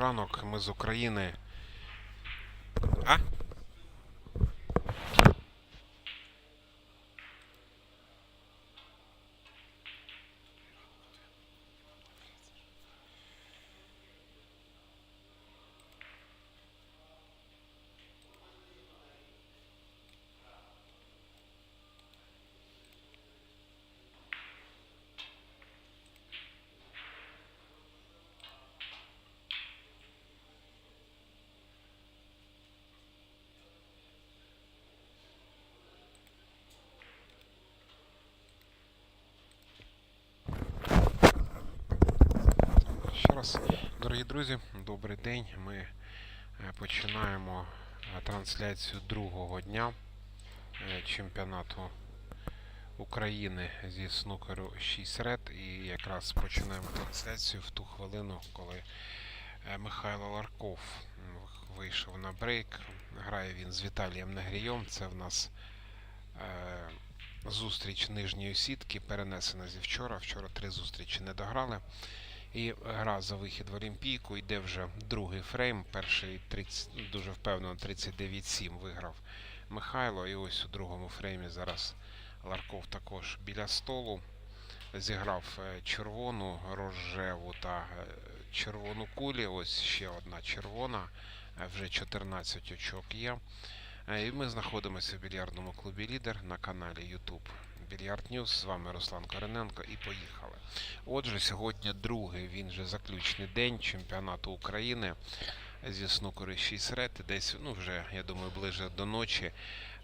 ранок. Ми з України. Раз, дорогі друзі, добрий день. Ми е, починаємо е, трансляцію другого дня е, чемпіонату України зі снукеру 6 ред. І якраз починаємо трансляцію в ту хвилину, коли Михайло Ларков вийшов на брейк. Грає він з Віталієм Негрієм. Це в нас зустріч нижньої сітки, перенесена зі вчора. Вчора три зустрічі не дограли. І гра за вихід в Олімпійку йде вже другий фрейм. Перший 30, дуже впевнено 39-7 виграв Михайло. І ось у другому фреймі зараз Ларков також біля столу. Зіграв е, червону, рожеву та е, червону кулі. Ось ще одна червона. Е, Вже 14 очок є. І ми знаходимося в більярдному клубі Лідер на каналі YouTube Більярд Ньюс. З вами Руслан Корененко і поїхали. Отже, сьогодні другий, він же заключний день чемпіонату України зі снукери 6 ред. Десь, ну вже, я думаю, ближе до ночі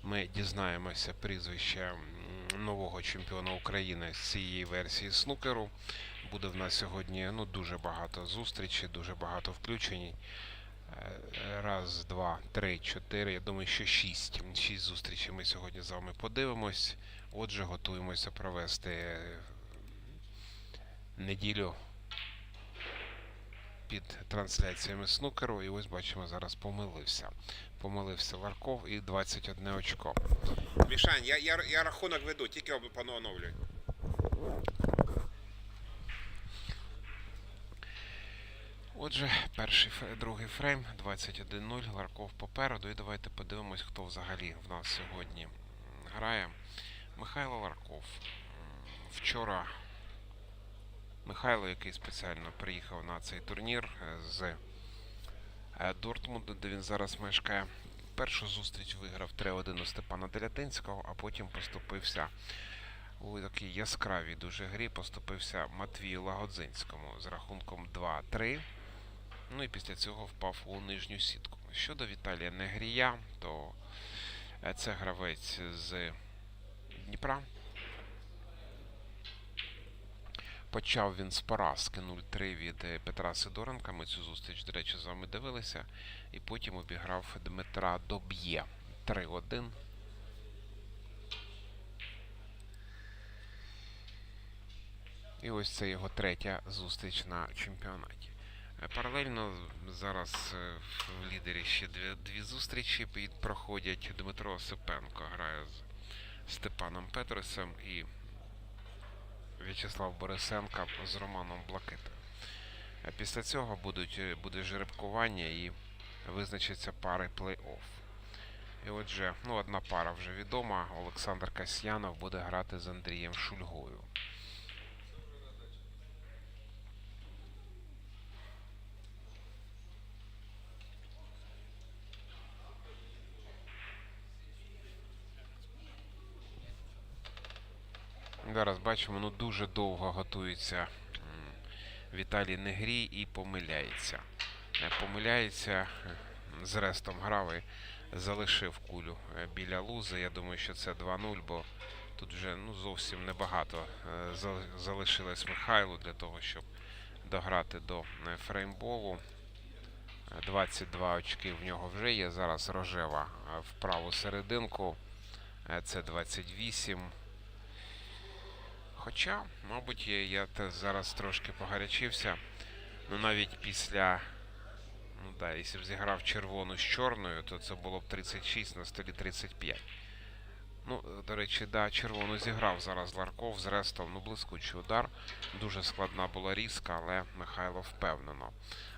ми дізнаємося прізвище нового чемпіона України з цієї версії снукеру. Буде в нас сьогодні ну, дуже багато зустрічей, дуже багато включень. Е, Раз, два, три, чотири. Я думаю, що шість. Шість зустрічей ми сьогодні з вами подивимось. Отже, готуємося провести неділю під трансляціями снукеру. І ось бачимо, зараз помилився. Помилився Ларков і 21 очко. Мішань, я, я, я рахунок веду, тільки об- поновлюй. Отже, перший другий фрейм 21-0. Ларков попереду. І давайте подивимось, хто взагалі в нас сьогодні грає. Михайло Ларков. Вчора Михайло, який спеціально приїхав на цей турнір е, з е, Дортмунду, де він зараз мешкає. Першу зустріч виграв 3-1 у Степана Делятинського, а потім поступився у такій яскравій дуже грі. Поступився Матвію Лагодзинському з рахунком 2-3. Ну і після цього впав у нижню сітку. Щодо Віталія Негрія, то е, це гравець з Дніпра. Почав він з поразки 0-3 від е, Петра Сидоренка. Ми цю зустріч, до речі, з вами дивилися. І потім обіграв Дмитра Доб'є 3-1. І ось це його третя зустріч на чемпіонаті. Е, Паралельно зараз е, в лідері ще дві, дві зустрічі проходять. Дмитро Осипенко грає з Степаном Петросом і В'ячеслав Борисенко з Романом Блакитом. Е, Після цього будуть, буде жеребкування і визначаться пари плей-офф. І отже, ну, одна пара вже відома. Олександр Касьянов буде грати з Андрієм Шульгою. Зараз бачимо, ну дуже довго готується Віталій Негрій і помиляється. Е, Помиляється е, з рестом грав і залишив кулю е, біля лузи. Я думаю, що це 2-0, бо тут вже ну, зовсім небагато залишилось Михайлу для того, щоб дограти до фреймболу. Е, 22 очки в нього вже є. Зараз рожева в праву серединку. Це 28. Хоча, мабуть, я, зараз трошки погарячився. Ну навіть після. Ну да, якщо б зіграв червону з чорною, то це було б 36 на столі 35. Ну, до речі, да, червону зіграв зараз Ларков з рестом. Ну, блискучий удар. Дуже складна була різка, але Михайло впевнено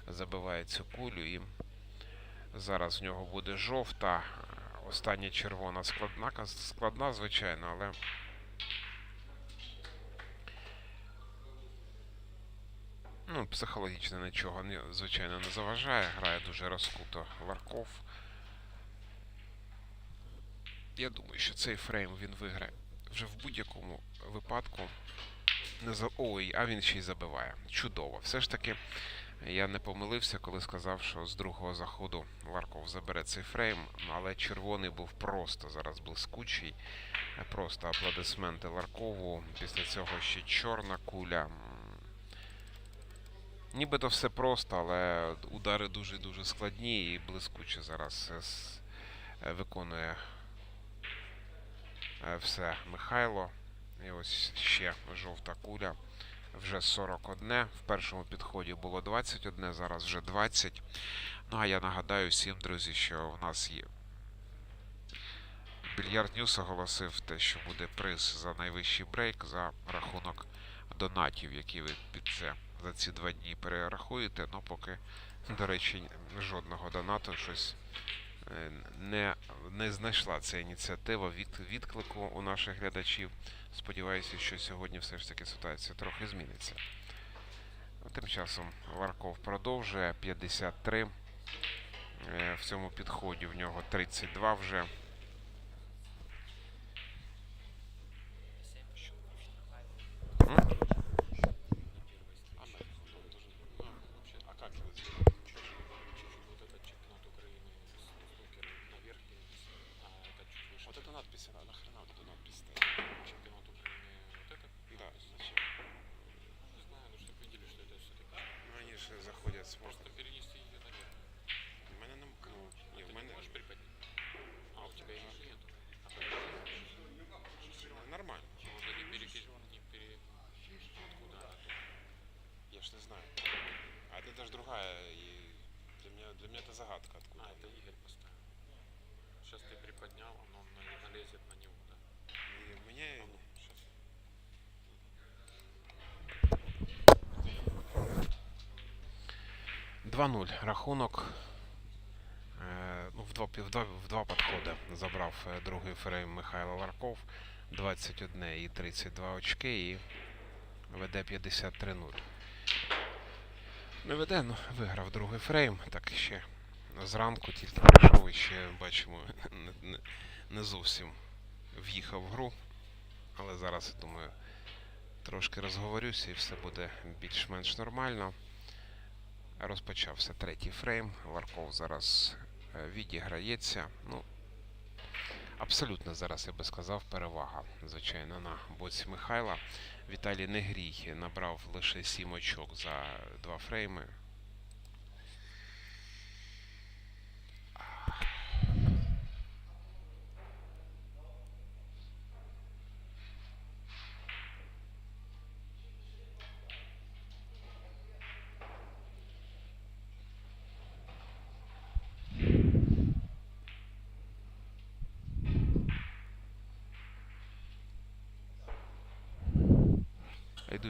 забиває цю кулю і зараз в нього буде жовта. Остання червона складна, складна, звичайно, але. Ну, психологічно нічого, звичайно, не заважає. Грає дуже розкуто Ларков. Я думаю, що цей фрейм він виграє вже в будь-якому випадку. Не за... Ой, а він ще й забиває. Чудово. Все ж таки, я не помилився, коли сказав, що з другого заходу Ларков забере цей фрейм, але червоний був просто зараз блискучий. Просто аплодисменти Ларкову. Після цього ще чорна куля. Нібито все просто, але удари дуже-дуже складні і блискуче зараз е, виконує е, все Михайло. І ось ще жовта куля. Вже 41. В першому підході було 21, зараз вже 20. Ну а я нагадаю всім, друзі, що в нас є. Більярд Ньюс оголосив те, що буде приз за найвищий брейк за рахунок донатів, які ви під це за ці два дні перерахуєте. Ну, поки, до речі, жодного донату щось е, не, не знайшла ця ініціатива від, відклику у наших глядачів. Сподіваюся, що сьогодні все ж таки ситуація трохи зміниться. Тим часом Ларков продовжує 53. Е, В цьому підході в нього 32 вже. М? 2-0 рахунок. Е, Ну, в, два, в, два, в два підходи забрав е, другий фрейм Михайло Ларков. 21 і 32 очки і веде 53-0. Не веде, ну, виграв другий фрейм. Так ще зранку тільки прийшов і ще бачимо, не, не, не зовсім в'їхав в гру. Але зараз, я думаю, трошки розговорюся і все буде більш-менш нормально. Розпочався третій фрейм. Варков зараз е, відіграється. Ну, абсолютно зараз, я би сказав, перевага, звичайно, на боці Михайла. Віталій Негрій набрав лише 7 очок за два фрейми.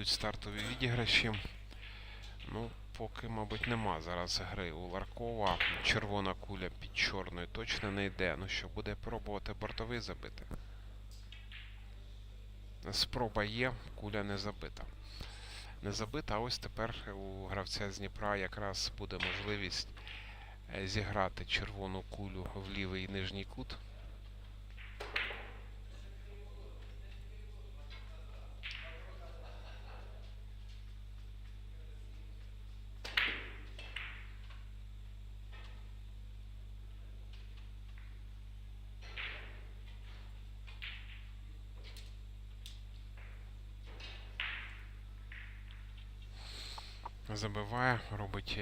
Йдуть стартові відіграші. Ну, поки, мабуть, нема зараз гри у Ларкова. Червона куля під чорною точно не йде. Ну що, буде пробувати бортовий забити. Спроба є, куля не забита. Не забита, а ось тепер у гравця з Дніпра якраз буде можливість е, зіграти червону кулю в лівий нижній кут.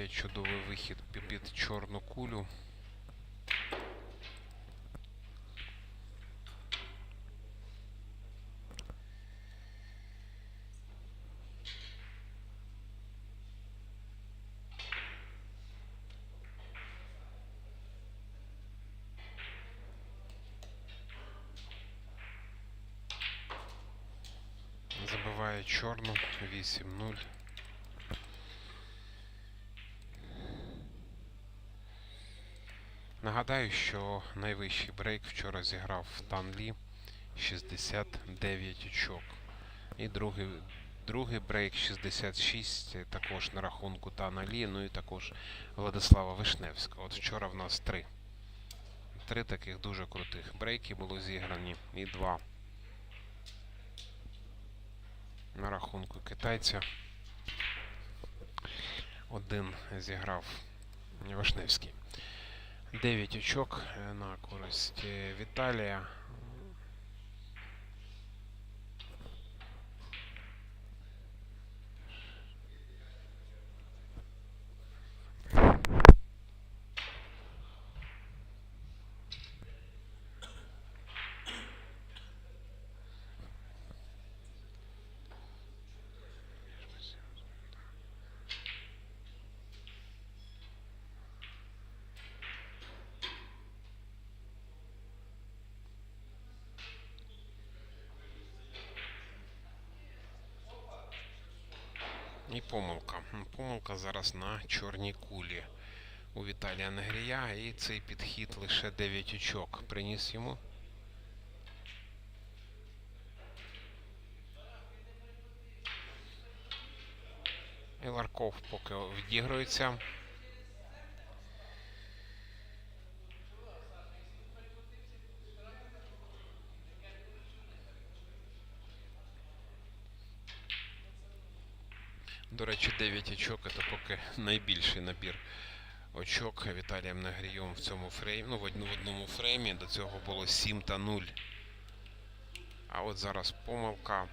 є чудовий вихід під чорну кулю. Забиває чорну 8-0. Нагадаю, що найвищий брейк вчора зіграв Тан Лі 69 очок. І другий, другий брейк 66 е, також на рахунку Тана Лі, ну і також Владислава Вишневського. От вчора в нас три. Три таких дуже крутих брейки було зіграні і два на рахунку китайця. Один зіграв Вишневський. 9 очок е, на користь е, Віталія. І помилка. Помилка зараз на чорній кулі у Віталія Негрія. І цей підхід лише 9 очок приніс йому. І Ларков поки відігрується. До речі, 9 очок це поки найбільший набір очок Віталієм Нагрієм в цьому фреймі. Ну, в одному фреймі. До цього було 7 та 0. А от зараз помилка.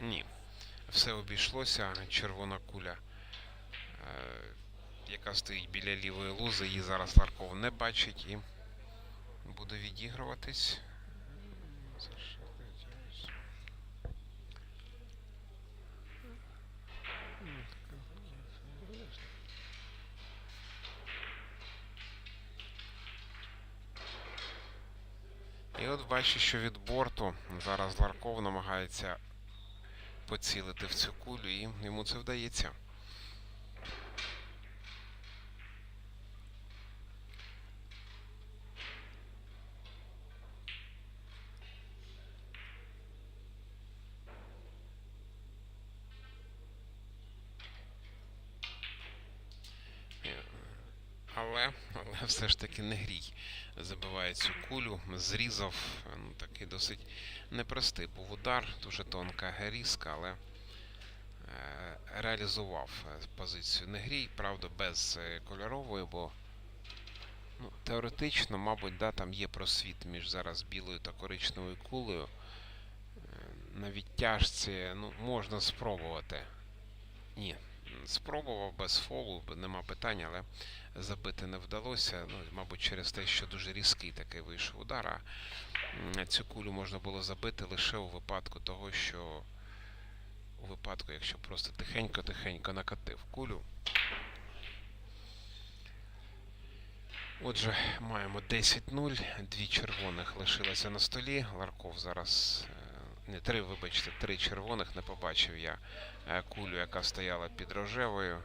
Ні. Все обійшлося. Червона куля, е, яка стоїть біля лівої лузи, її зараз Ларков не бачить і буде відігруватись. І от бачу, що від борту зараз Ларков намагається поцілити в цю кулю, і йому це вдається. Е, Але, але все ж таки не грій забиває цю кулю, зрізав. Ну, такий досить непростий був удар, дуже тонка геріска, але е, реалізував е, позицію Негрій, правда, без е, кольорової, бо ну, теоретично, мабуть, да, там є просвіт між зараз білою та коричневою кулею. На відтяжці ну, можна спробувати. Ні, спробував без фолу, нема питань, але забити не вдалося. Ну, мабуть, через те, що дуже різкий такий вийшов удар. А цю кулю можна було забити лише у випадку того, що у випадку, якщо просто тихенько-тихенько накатив кулю. Отже, маємо 10-0, дві червоних лишилося на столі. Ларков зараз. Не три, вибачте, три червоних не побачив я е, кулю, яка стояла під рожевою.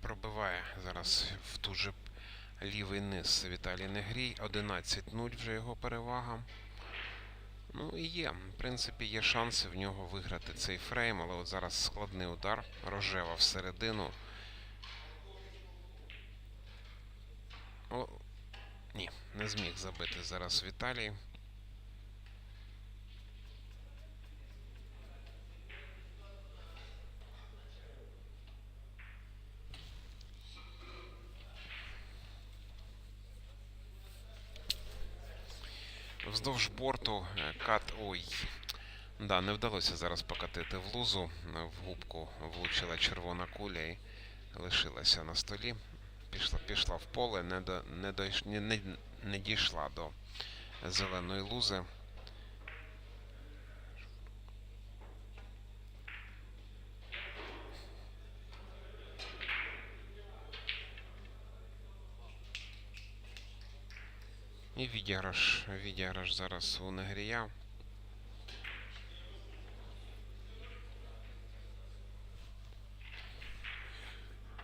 Пробиває зараз в ту же лівий низ Віталій Негрій. 11-0 вже його перевага. Ну і є. В принципі, є шанси в нього виграти цей фрейм, але от зараз складний удар. Рожева всередину. О, ні, не зміг забити зараз Віталій. Борту е, кат. Ой. Да, не вдалося зараз покатити в лузу. В губку влучила червона куля і лишилася на столі. Пішла, пішла в поле, не, до, не, до, не, не, не дійшла до зеленої лузи. І відіграш, відіграш зараз у Негрія.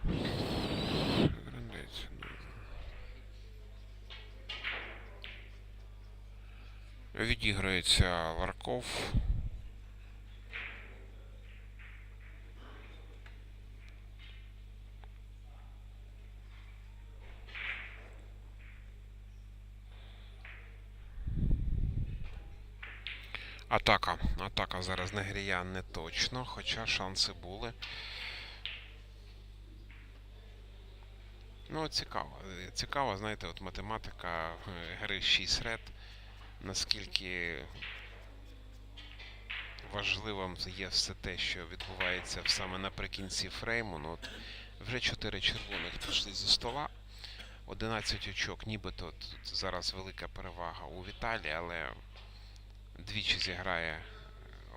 Ну. Відіграється Ларков. Атака зараз Негрія не точно, хоча шанси були. Ну, цікаво. Цікаво, знаєте, от математика гри 6 ред. Наскільки важливим є все те, що відбувається саме наприкінці фрейму. Ну, от вже 4 червоних пішли зі стола. 11 очок, нібито тут зараз велика перевага у Віталії, але двічі зіграє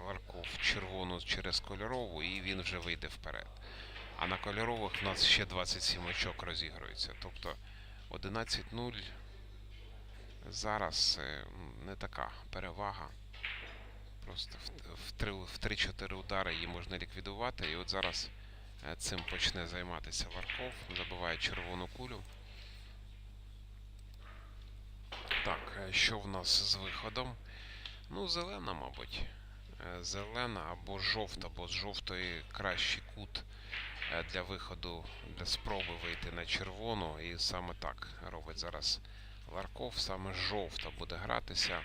Ларков червону через кольорову, і він вже вийде вперед. А на кольорових в нас ще 27 очок розігрується. Тобто 11-0 зараз е, не така перевага. Просто в- в три- в 3-4 удари її можна ліквідувати. І от зараз е, цим почне займатися Ларков. Забиває червону кулю. Так, е, що в нас з виходом? Ну, зелена, мабуть. Е, Зелена або жовта, бо з жовтої кращий кут е, для виходу, для спроби вийти на червону. І саме так робить зараз Ларков. Саме жовта буде гратися.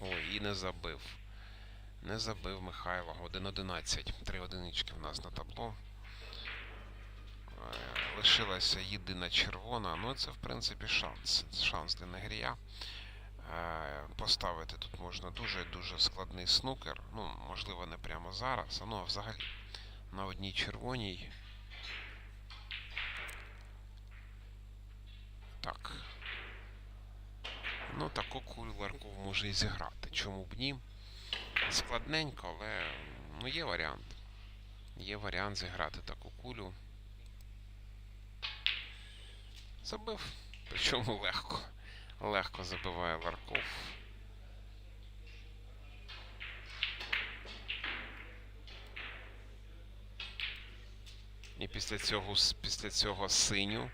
Ой, і не забив. Не забив Михайло. 1-11. Три одинички в нас на табло. Е, Лишилася єдина червона. Ну, це, в принципі, шанс. Шанс для Негрія. Е, Поставити тут можна дуже дуже складний снукер. Ну, можливо, не прямо зараз, а ну а взагалі на одній червоній. Так. Ну, таку кулю Ларков може і зіграти. Чому б ні? Складненько, але ну, є варіант. Є варіант зіграти таку кулю. Забив. Причому легко. Легко забиває Ларков. І після цього, після цього синю.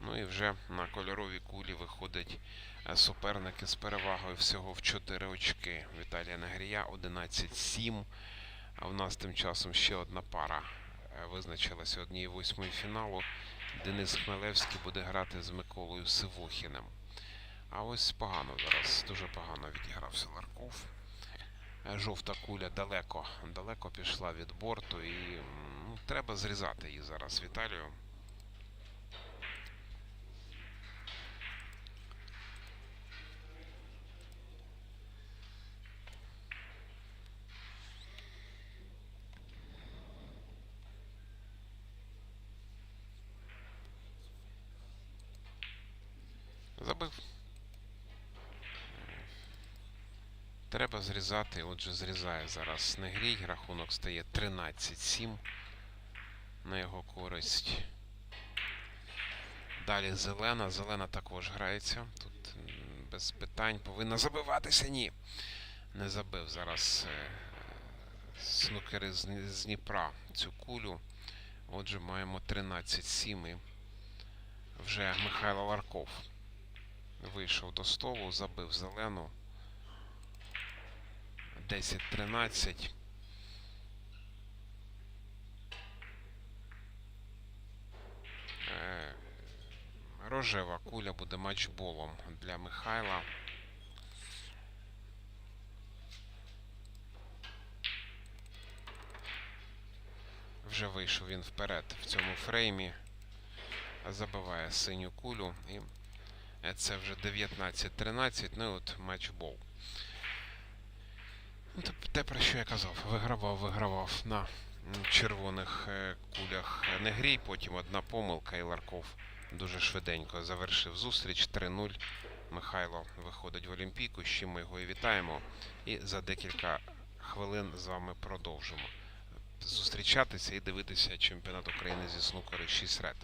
Ну і вже на кольоровій кулі виходить е, суперники з перевагою всього в 4 очки. Віталія Нагрія 11-7. А в нас тим часом ще одна пара е, визначилася однієї восьмої фіналу. Денис Хмелевський буде грати з Миколою Сивухіним. А ось погано зараз, дуже погано відігрався Ларков. Е, Жовта куля далеко, далеко пішла від борту і ну, треба зрізати її зараз Віталію. Забив. Треба зрізати, отже, зрізає зараз Негрій. Рахунок стає 13-7 на його користь. Далі зелена. Зелена також грається. Тут без питань повинна забиватися. Ні. Не забив зараз е, снукери з Дніпра цю кулю. Отже, маємо 13-7 і вже Михайло Ларков вийшов до столу, забив зелену. 10-13. Е, Рожева куля буде матчболом для Михайла. Вже вийшов він вперед в цьому фреймі. Забиває синю кулю. І це вже 19-13. Ну і от матчбол. Ну, те, про що я казав, вигравав, вигравав на червоних е, кулях Негрій, потім одна помилка, і Ларков дуже швиденько завершив зустріч 3-0. Михайло виходить в Олімпійку, з чим ми його і вітаємо. І за декілька хвилин з вами продовжимо зустрічатися і дивитися чемпіонат України зі снукери 6 ред.